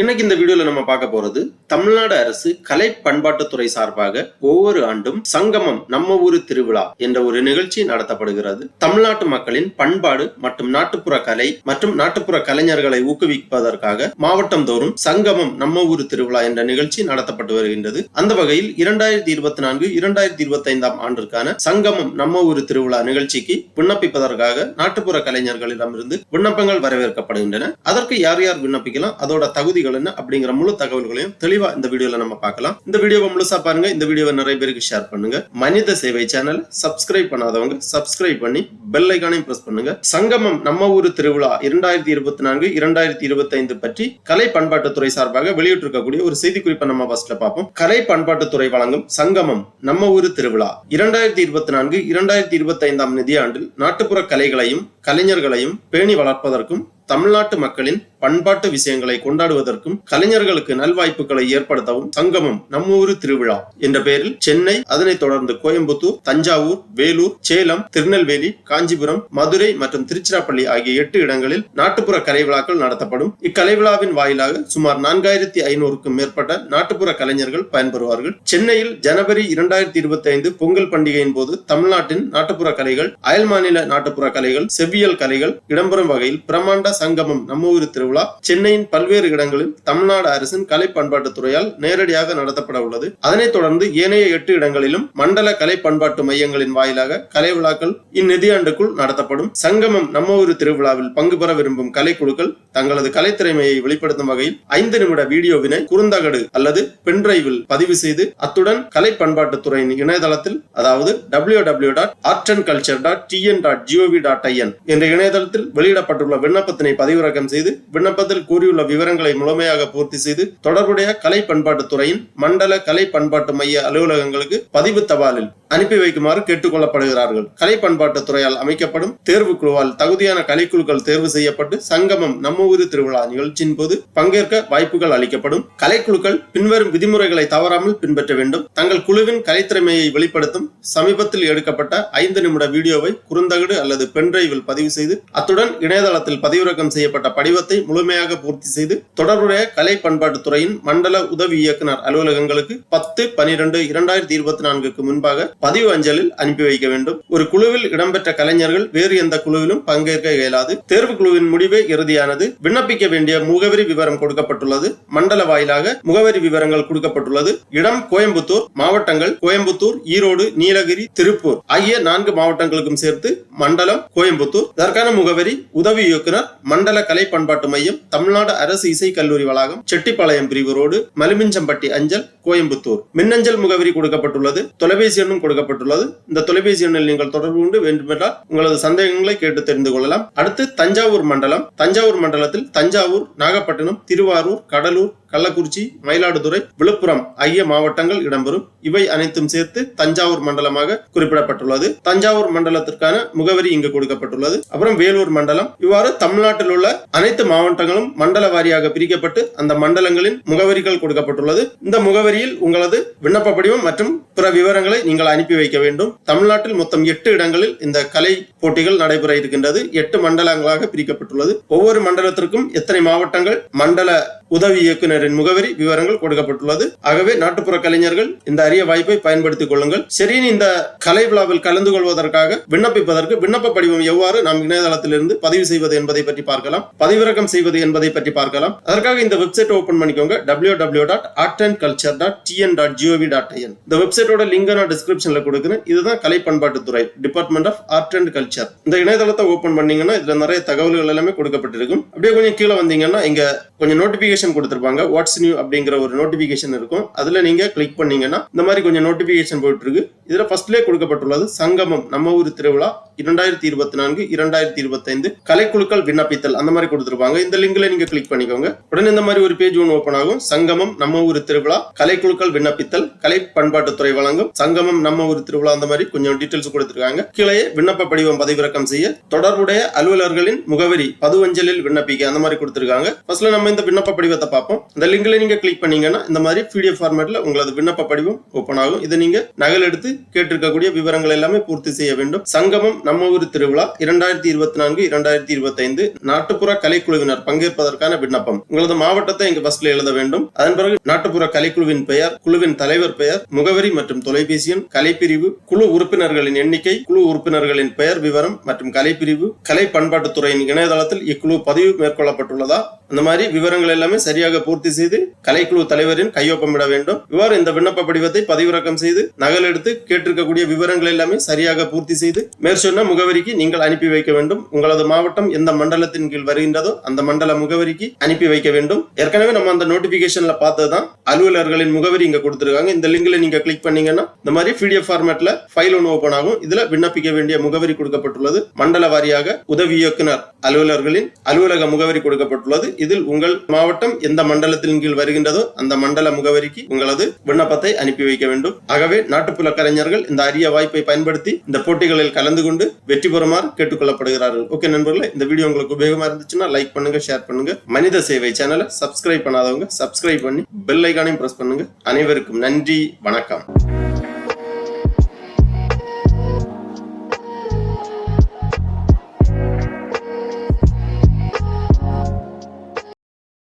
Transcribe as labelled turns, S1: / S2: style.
S1: இன்னைக்கு இந்த வீடியோல நம்ம பார்க்க போறது தமிழ்நாடு அரசு கலை பண்பாட்டுத்துறை சார்பாக ஒவ்வொரு ஆண்டும் சங்கமம் நம்ம ஊரு திருவிழா என்ற ஒரு நிகழ்ச்சி நடத்தப்படுகிறது. தமிழ்நாட்டு மக்களின் பண்பாடு மற்றும் நாட்டுப்புற கலை மற்றும் நாட்டுப்புற கலைஞர்களை ஊக்குவிப்பதற்காக மாவட்டம் தோறும் சங்கமம் நம்ம ஊரு திருவிழா என்ற நிகழ்ச்சி நடத்தப்பட்டு வருகின்றது. அந்த வகையில் இரண்டாயிரத்தி இருபத்தி நான்கு இரண்டாயிரத்தி இருபத்தி ஐந்தாம் ஆண்டிற்கான சங்கமம் நம்ம ஊரு திருவிழா நிகழ்ச்சிக்கு விண்ணப்பிப்பதற்காக நாட்டுப்புற கலைஞர்களிடமிருந்து விண்ணப்பங்கள் வரவேற்கப்படுகின்றன. அதற்கு யார் யார் விண்ணப்பிக்கலாம்? அதோட தகுதிகள் என்ன அப்படிங்கிற முழு தகவல்களையும் தெளிவா இந்த வீடியோல நம்ம பார்க்கலாம். இந்த வீடியோவை முழுசா பாருங்க. இந்த வீடியோவை நிறைய பேருக்கு ஷேர் பண்ணுங்க. மனித சேவை சேனல் சப்ஸ்கிரைப் பண்ணாதவங்க சப்ஸ்கிரைப் பண்ணி பெல் ஐக்கானையும் பிரஸ் பண்ணுங்க. சங்கமம் நம்ம ஊர் திருவிழா இரண்டாயிரத்தி இருபத்தி நான்கு இரண்டாயிரத்தி இருபத்தி ஐந்து பற்றி கலை பண்பாட்டுத்துறை சார்பாக வெளியிட்டிருக்கக்கூடிய ஒரு செய்தி குறிப்பை நம்ம ஃபர்ஸ்ட்ல பார்ப்போம். கலை பண்பாட்டுத்துறை வழங்கும் சங்கமம் நம்ம ஊர் திருவிழா இரண்டாயிரத்தி இருபத்தி நான்கு இரண்டாயிரத்தி இருபத்தி ஐந்தாம் நிதியாண்டில் நாட்டுப்புற கலைகளையும் கலைஞர்களையும் பேணி வளர்ப்பதற்கும் தமிழ்நாட்டு மக்களின் பண்பாட்டு விஷயங்களை கொண்டாடுவதற்கும் கலைஞர்களுக்கு நல்வாய்ப்புகளை ஏற்படுத்தவும் சங்கமம் நம்ம ஊரு திருவிழா என்ற பெயரில் சென்னை அதனைத் தொடர்ந்து கோயம்புத்தூர் தஞ்சாவூர் வேலூர் சேலம் திருநெல்வேலி காஞ்சிபுரம் மதுரை மற்றும் திருச்சிராப்பள்ளி ஆகிய எட்டு இடங்களில் நாட்டுப்புற கலை விழாக்கள் நடத்தப்படும். இக்கலை விழாவின் வாயிலாக சுமார் நான்காயிரத்தி ஐநூறுக்கும் மேற்பட்ட நாட்டுப்புற கலைஞர்கள் பயன்பெறுவார்கள். சென்னையில் ஜனவரி இரண்டாயிரத்தி இருபத்தி ஐந்து பொங்கல் பண்டிகையின் போது தமிழ்நாட்டின் நாட்டுப்புற கலைகள் அயல் மாநில நாட்டுப்புற கலைகள் செவ்வியல் கலைகள் இடம்பெறும் வகையில் பிரம்மாண்ட சங்கமம் நம்ம ஊர் திருவிழா. சென்னையின் பல்வேறு இடங்களில் தமிழ்நாடு அரசின் கலை பண்பாட்டுத்துறையால் நேரடியாக நடத்தப்பட உள்ளது. அதனைத் தொடர்ந்து ஏனைய எட்டு இடங்களிலும் மண்டல கலை பண்பாட்டு மையங்களின் வாயிலாக கலை விழாக்கள் இந்நிதியாண்டுக்குள் நடத்தப்படும். சங்கமம் நம்ம ஊர் திருவிழாவில் பங்கு பெற விரும்பும் கலைக்குழுக்கள் தங்களது கலைத்திறமையை வெளிப்படுத்தும் வகையில் ஐந்து நிமிட வீடியோவினை குறுந்தகடு அல்லது பென்டிரைவில் பதிவு செய்து அத்துடன் கலை பண்பாட்டுத்துறையின் இணையதளத்தில் அதாவது W W dot art and culture dot TN dot GOV dot IN என்ற இணையதளத்தில் வெளியிடப்பட்டுள்ள விண்ணப்பத்தினை பதிவிறக்கம் செய்து விண்ணப்பத்தில் கூறியுள்ள விவரங்களை முழுமையாக பூர்த்தி செய்து தொடர்புடைய கலை பண்பாட்டுத் துறையின் மண்டல கலை பண்பாட்டு மைய அலுவலகங்களுக்கு பதிவு தபாலில் அனுப்பி வைக்குமாறு கேட்டுக்கொள்ளப்படுகிறார்கள். கலை பண்பாட்டு துறையால் அமைக்கப்படும் தேர்வு குழுவால் தகுதியான கலைக்குழுக்கள் தேர்வு செய்யப்பட்டு சங்கமம் நம்ம ஊர் திருவிழா நிகழ்ச்சியின் போது பங்கேற்க வாய்ப்புகள் அளிக்கப்படும். கலைக்குழுக்கள் பின்வரும் விதிமுறைகளை தவறாமல் பின்பற்ற வேண்டும். தங்கள் குழுவின் கலைத்திறமையை வெளிப்படுத்தும் சமீபத்தில் எடுக்கப்பட்ட ஐந்து நிமிட வீடியோவை குறுந்தகடு அல்லது பென்டிரைவில் பதிவு செய்து அத்துடன் இணையதளத்தில் பதிவிறக்கம் செய்யப்பட்ட படிவத்தை முழுமையாக பூர்த்தி செய்து தொடர்புடைய கலை பண்பாட்டு துறையின் மண்டல உதவி இயக்குனர் அலுவலகங்களுக்கு பத்து பனிரெண்டு இரண்டாயிரத்தி இருபத்தி நான்குக்கு முன்பாக பதிவு அஞ்சலில் அனுப்பி வைக்க வேண்டும். ஒரு குழுவில் இடம்பெற்ற கலைஞர்கள் வேறு எந்த குழுவிலும் பங்கேற்க இயலாது. தேர்வு குழுவின் முடிவே இறுதியானது. விண்ணப்பிக்க வேண்டிய முகவரி விவரம் கொடுக்கப்பட்டுள்ளது. மண்டல வாயிலாக முகவரி விவரங்கள் கொடுக்கப்பட்டுள்ளது. இடம் கோயம்புத்தூர் மாவட்டங்கள் கோயம்புத்தூர் ஈரோடு நீலகிரி திருப்பூர் ஆகிய நான்கு மாவட்டங்களுக்கும் சேர்த்து மண்டலம் கோயம்புத்தூர். இதற்கான முகவரி உதவி இயக்குனர் மண்டல கலை பண்பாட்டு மையம் தமிழ்நாடு அரசு இசை கல்லூரி வளாகம் செட்டிப்பாளையம் பிரிவு ரோடு மலுமிஞ்சம்பட்டி அஞ்சல் கோயம்புத்தூர். மின்னஞ்சல் முகவரி கொடுக்கப்பட்டுள்ளது. தொலைபேசி எண்ணும் கொடுக்கப்பட்டுள்ளது. இந்த தொலைபேசி எண்ணில் நீங்கள் தொடர்பு கொண்டு வேண்டுமென்றால் உங்களது சந்தேகங்களை கேட்டு தெரிந்து கொள்ளலாம். அடுத்து தஞ்சாவூர் மண்டலம். தஞ்சாவூர் மண்டலத்தில் தஞ்சாவூர் நாகப்பட்டினம் திருவாரூர் கடலூர் கள்ளக்குறிச்சி மயிலாடுதுறை விழுப்புரம் ஆகிய மாவட்டங்கள் இடம்பெறும். இவை அனைத்தும் சேர்த்து தஞ்சாவூர் மண்டலமாக குறிப்பிடப்பட்டுள்ளது. தஞ்சாவூர் மண்டலத்திற்கான முகவரி இங்கு கொடுக்கப்பட்டுள்ளது. அப்புறம் வேலூர் மண்டலம். இவ்வாறு தமிழ்நாட்டில் உள்ள அனைத்து மாவட்டங்களும் மண்டல வாரியாக பிரிக்கப்பட்டு அந்த மண்டலங்களின் முகவரிகள் கொடுக்கப்பட்டுள்ளது. இந்த முகவரியில் உங்களது விண்ணப்ப படிவம் மற்றும் பிற விவரங்களை நீங்கள் அனுப்பி வைக்க வேண்டும். தமிழ்நாட்டில் மொத்தம் எட்டு இடங்களில் இந்த கலை போட்டிகள் நடைபெற இருக்கின்றது. எட்டு மண்டலங்களாக பிரிக்கப்பட்டுள்ளது. ஒவ்வொரு மண்டலத்திற்கும் எத்தனை மாவட்டங்கள்? மண்டல உதவி இயக்குனரின் முகவரி விவரங்கள் கொடுக்கப்பட்டுள்ளது. ஆகவே நாட்டுப்புற கலைஞர்கள் இந்த அரிய வாய்ப்பை பயன்படுத்திக் கொள்ளுங்கள். சரின்னு இந்த கலை விழாவில் கலந்து கொள்வதற்காக விண்ணப்பிப்பதற்கு விண்ணப்ப படிவம் எவ்வாறு நாம் இணையதளத்திலிருந்து பதிவு செய்வது என்பதை பற்றி பார்க்கலாம். பதிவிறக்கம் செய்வது என்பதை பற்றி பார்க்கலாம். அதற்காக இந்த வெப்சைட் ஓபன் பண்ணிக்கோங்க. W W dot art and culture dot TN dot GOV dot IN இந்த வெப்சைட்டோட லிங்க் நான் டிஸ்கிரிப்ஷன்ல கொடுக்குறேன். இதுதான் கலை பண்பாட்டுத்துறை department of art and culture இந்த இணையதளத்தை ஓபன் பண்ணீங்கன்னா இதுல நிறைய தகவல்கள் எல்லாமே கொடுக்கப்பட்டிருக்கும். அப்படியே கொஞ்சம் கீழே வந்தீங்கன்னா இங்க கொஞ்சம் நோட்டிபிகேஷன் கொடுத்திருப்பாங்க. வாட்ஸ் நியூ அப்படிங்கிற ஒரு நோட்டிபிகேஷன் இருக்கும். அதுல நீங்க கிளிக் பண்ணீங்கன்னா இந்த மாதிரி கொஞ்சம் நோட்டிபிகேஷன் போயிட்டு இருக்கு இதுல ஃபர்ஸ்ட்லேயே கொடுக்கப்பட்டுள்ளது சங்கமம் நம்ம ஊர் திருவிழா இரண்டாயிரத்தி இருபத்தி நான்கு இரண்டாயிரத்தி இருபத்தைந்து கலைக்குழுக்கள் விண்ணப்பித்தல் அந்த மாதிரி கொடுத்துருப்பாங்க. இந்த லிங்க்ல நீங்க கிளிக் பண்ணிக்கோங்க. உடனே இந்த மாதிரி ஒரு பேஜ் ஒன்று ஓப்பன் ஆகும். சங்கமம் நம்ம ஊர் திருவிழா கலைக்குழுக்கள் விண்ணப்பித்தல் கலை பண்பாட்டுத்துறை வழங்கும். சங்கமம் நம்ம ஊர் திருவிழா அந்த மாதிரி கொஞ்சம் டீட்டெயில்ஸ் கொடுத்துருக்காங்க. கீழே விண்ணப்ப படிவம் பதிவிறக்கம் செய்ய தொடர்புடைய அலுவலர்களின் முகவரி பதுவஞ்சலில் விண்ணப்பிக்க அந்த மாதிரி கொடுத்துருக்காங்க. ஃபர்ஸ்ட்ல நம்ம இந்த விண்ணப்ப படிவத்தை பார்ப்போம். இந்த லிங்க்ல நீங்க கிளிக் பண்ணீங்கன்னா இந்த மாதிரி பிடிஎஃப் ஃபார்மேட்ல உங்களது விண்ணப்ப படிவம் ஓப்பன் ஆகும். இதை நீங்க நகல் எடுத்து கேட்டிருக்கக்கூடிய விவரங்கள் எல்லாமே பூர்த்தி செய்ய வேண்டும். சங்கமம் நம்ம ஊர் திருவிழா இரண்டாயிரத்தி இருபத்தி நான்கு இரண்டாயிரத்தி இருபத்தி ஐந்து நாட்டுப்புற கலைக்குழுவினர் பங்கேற்பதற்கான விண்ணப்பம். உங்களது மாவட்டத்தை இங்க ஃபர்ஸ்ட்ல எழுத வேண்டும். அதன் பிறகு நாட்டுப்புற கலைக்குழுவின் பெயர் குழுவின் தலைவர் பெயர் முகவரி மற்றும் தொலைபேசி எண் கலைப்பிரிவு குழு உறுப்பினர்களின் எண்ணிக்கை குழு உறுப்பினர்களின் பெயர் விவரம் மற்றும் கலைப்பிரிவு கலை பண்பாட்டுத்துறையின் இணையதளத்தில் இக்குழு பதிவு மேற்கொள்ளப்பட்டுள்ளதா? அந்த மாதிரி விவரங்கள் எல்லாமே சரியாக பூர்த்தி செய்து கலைக்குழு தலைவரின் கையொப்பமிட வேண்டும். இவ்வாறு இந்த விண்ணப்ப படிவத்தை பதிவிறக்கம் செய்து நகல் எடுத்து கேட்டிருக்கக்கூடிய விவரங்கள் எல்லாமே சரியாக பூர்த்தி செய்து மேற்சொன்ன முகவரிக்கு நீங்கள் அனுப்பி வைக்க வேண்டும். உங்களது மாவட்டம் எந்த மண்டலத்தின் கீழ் வருகின்றதோ அந்த மண்டல முகவரிக்கு அனுப்பி வைக்க வேண்டும். ஏற்கனவே நம்ம அந்த நோட்டிபிகேஷன்ல பார்த்ததுதான் அலுவலர்களின் முகவரி இங்க கொடுத்திருக்காங்க. இந்த லிங்க்ல நீங்க கிளிக் பண்ணீங்கன்னா இந்த மாதிரி பிடிஎஃப் ஃபார்மேட்ல ஃபைல் ஒன்று ஓபன் ஆகும். இதுல விண்ணப்பிக்க வேண்டிய முகவரி கொடுக்கப்பட்டுள்ளது. மண்டல வாரியாக உதவி இயக்குனர் அலுவலர்களின் அலுவலக முகவரி கொடுக்கப்பட்டுள்ளது. இதில் உங்கள் மாவட்டம் எந்த மண்டலத்தின் கீழ் வருகின்றதோ அந்த மண்டல முகவரிக்கு உங்களது விண்ணப்பத்தை அனுப்பி வைக்க வேண்டும். ஆகவே நாட்டுப்புற கலைஞர்கள் இந்த அரிய வாய்ப்பை பயன்படுத்தி இந்த போட்டிகளில் கலந்து கொண்டு வெற்றி பெறுமாறு கேட்டுக்கொள்ளப்படுகிறார்கள். ஓகே நண்பர்களே இந்த வீடியோ உங்களுக்கு உபயோகமா இருந்துச்சுன்னா லைக் பண்ணுங்க ஷேர் பண்ணுங்க. மனித சேவை சேனலை சப்ஸ்கிரைப் பண்ணாதவங்க சப்ஸ்கிரைப் பண்ணி பெல் ஐக்கானையும் பிரஸ் பண்ணுங்க. அனைவருக்கும் நன்றி வணக்கம்.